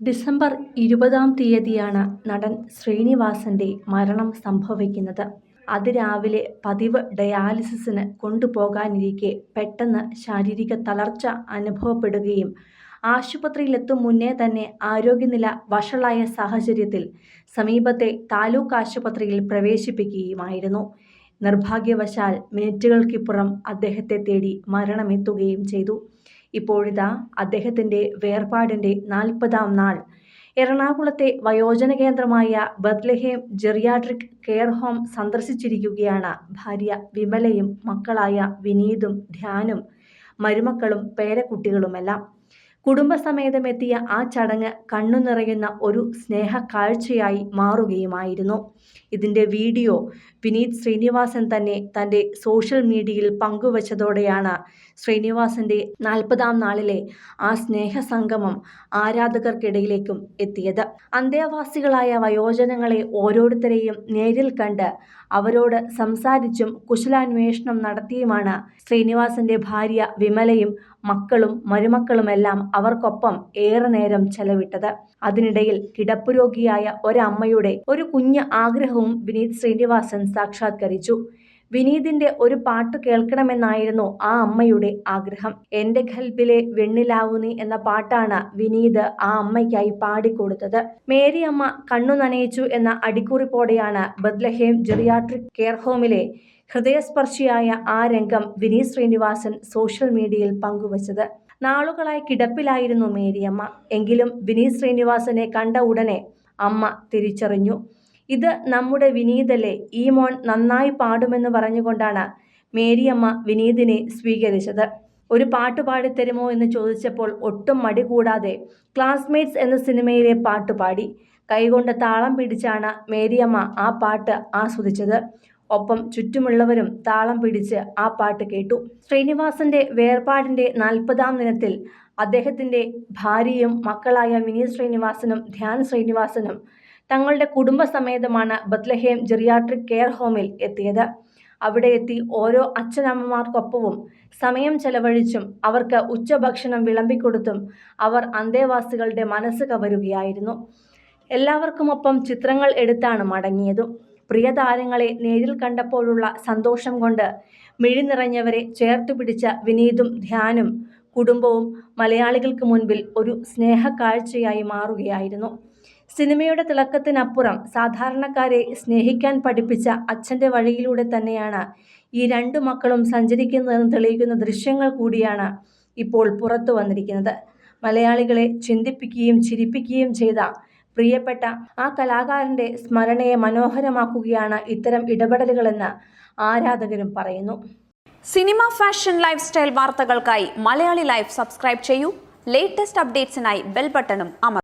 December ഇരുപതാം തീയതിയാണ് നടൻ ശ്രീനിവാസന്റെ മരണം സംഭവിക്കുന്നത്. അതിരാവിലെ പതിവ് ഡയാലിസിസിന് കൊണ്ടുപോകാനിരിക്കെ പെട്ടെന്ന് ശാരീരിക തളർച്ച അനുഭവപ്പെടുകയും ആശുപത്രിയിലെത്തും മുന്നേ തന്നെ ആരോഗ്യനില വഷളായ സാഹചര്യത്തിൽ സമീപത്തെ താലൂക്ക് ആശുപത്രിയിൽ പ്രവേശിപ്പിക്കുകയുമായിരുന്നു. നിർഭാഗ്യവശാൽ മിനിറ്റുകൾക്കിപ്പുറം അദ്ദേഹത്തെ തേടി മരണമെത്തുകയും ചെയ്തു. ഇപ്പോഴിതാ അദ്ദേഹത്തിന്റെ വേർപാടിന്റെ നാൽപ്പതാം നാൾ. എറണാകുളത്തെ വയോജന കേന്ദ്രമായ ബത്ലഹേം ജെറിയാട്രിക് കെയർ ഹോം സന്ദർശിച്ചിരിക്കുകയാണ് ഭാര്യ വിമലയും മക്കളായ വിനീതും ധ്യാനും മരുമക്കളും പേരക്കുട്ടികളുമെല്ലാം. കുടുംബസമേതമെത്തിയ ആ ചടങ്ങ് കണ്ണു നിറയുന്ന ഒരു സ്നേഹ കാഴ്ചയായി മാറുകയുമായിരുന്നു. ഇതിന്റെ വീഡിയോ വിനീത് ശ്രീനിവാസൻ തന്നെ തന്റെ സോഷ്യൽ മീഡിയയിൽ പങ്കുവച്ചതോടെയാണ് ശ്രീനിവാസന്റെ നാൽപ്പതാം നാളിലെ ആ സ്നേഹ സംഗമം ആരാധകർക്കിടയിലേക്കും എത്തിയത്. അന്തേവാസികളായ വയോജനങ്ങളെ ഓരോരുത്തരെയും നേരിൽ കണ്ട് അവരോട് സംസാരിച്ചും കുശലാന്വേഷണം നടത്തിയുമാണ് ശ്രീനിവാസന്റെ ഭാര്യ വിമലയും മക്കളും മരുമക്കളുമെല്ലാം അവർക്കൊപ്പം ഏറെ നേരം ചെലവിട്ടത്. അതിനിടയിൽ കിടപ്പുരോഗിയായ ഒരമ്മയുടെ ഒരു കുഞ്ഞ് ആഗ്രഹവും വിനീത് ശ്രീനിവാസൻ സാക്ഷാത്കരിച്ചു. വിനീതിന്റെ ഒരു പാട്ട് കേൾക്കണമെന്നായിരുന്നു ആ അമ്മയുടെ ആഗ്രഹം. എന്റെ ഖൽബിലെ വെണ്ണിലാവുനി എന്ന പാട്ടാണ് വിനീത് ആ അമ്മയ്ക്കായി പാടിക്കൊടുത്തത്. മേരി അമ്മ കണ്ണു നനയിച്ചു എന്ന അടിക്കുറിപ്പോടെയാണ് ബദ്ലഹേം ജെറിയാട്രിക് കെയർ ഹോമിലെ ഹൃദയസ്പർശിയായ ആ രംഗം വിനീത് ശ്രീനിവാസൻ സോഷ്യൽ മീഡിയയിൽ പങ്കുവച്ചത്. നാളുകളായി കിടപ്പിലായിരുന്നു മേരിയമ്മ. എങ്കിലും വിനീത് ശ്രീനിവാസനെ കണ്ട ഉടനെ അമ്മ തിരിച്ചറിഞ്ഞു. ഇത് നമ്മുടെ വിനീതല്ലേ? ഈ മോൻ നന്നായി പാടുമെന്ന് പറഞ്ഞുകൊണ്ടാണ് മേരിയമ്മ വിനീതിനെ സ്വീകരിച്ചത്. ഒരു പാട്ട് പാടിത്തരുമോ എന്ന് ചോദിച്ചപ്പോൾ ഒട്ടും മടി കൂടാതെ ക്ലാസ്മേറ്റ്സ് എന്ന സിനിമയിലെ പാട്ട് പാടി. കൈകൊണ്ട് താളം പിടിച്ചാണ് മേരിയമ്മ ആ പാട്ട് ആസ്വദിച്ചത്. ഒപ്പം ചുറ്റുമുള്ളവരും താളം പിടിച്ച് ആ പാട്ട് കേട്ടു. ശ്രീനിവാസന്റെ വേർപാടിന്റെ നാൽപ്പതാം ദിനത്തിൽ അദ്ദേഹത്തിന്റെ ഭാര്യയും മക്കളായ മിനി ശ്രീനിവാസനും ധ്യാൻ ശ്രീനിവാസനും തങ്ങളുടെ കുടുംബസമേതമാണ് ബത്ലഹേം ജെറിയാട്രിക് കെയർ ഹോമിൽ എത്തിയത്. അവിടെ എത്തി ഓരോ അച്ഛനമ്മമാർക്കൊപ്പവും സമയം ചെലവഴിച്ചും അവർക്ക് ഉച്ചഭക്ഷണം വിളമ്പിക്കൊടുത്തും അവർ അന്തേവാസികളുടെ മനസ്സ് കവരുകയായിരുന്നു. എല്ലാവർക്കുമൊപ്പം ചിത്രങ്ങൾ എടുത്താണ് മടങ്ങിയതും. പ്രിയ താരങ്ങളെ നേരിൽ കണ്ടപ്പോഴുള്ള സന്തോഷം കൊണ്ട് മിഴി നിറഞ്ഞവരെ ചേർത്തു പിടിച്ച വിനീതും ധ്യാനും കുടുംബവും മലയാളികൾക്ക് മുൻപിൽ ഒരു സ്നേഹക്കാഴ്ചയായി മാറുകയായിരുന്നു. സിനിമയുടെ തിളക്കത്തിനപ്പുറം സാധാരണക്കാരെ സ്നേഹിക്കാൻ പഠിപ്പിച്ച അച്ഛന്റെ വഴിയിലൂടെ തന്നെയാണ് ഈ രണ്ടു മക്കളും സഞ്ചരിക്കുന്നതെന്ന് തെളിയിക്കുന്ന ദൃശ്യങ്ങൾ കൂടിയാണ് ഇപ്പോൾ പുറത്തു വന്നിരിക്കുന്നത്. മലയാളികളെ ചിന്തിപ്പിക്കുകയും ചിരിപ്പിക്കുകയും ചെയ്ത പ്രിയപ്പെട്ട ആ കലാകാരന്റെ സ്മരണയെ മനോഹരമാക്കുകയാണ് ഇത്തരം ഇടപെടലുകളെന്ന് ആരാധകരും പറയുന്നു. സിനിമ ഫാഷൻ ലൈഫ് സ്റ്റൈൽ വാർത്തകൾക്കായി മലയാളി ലൈഫ് സബ്സ്ക്രൈബ് ചെയ്യൂ. ലേറ്റസ്റ്റ് അപ്ഡേറ്റ്സിനായി ബെൽ ബട്ടണും അമർ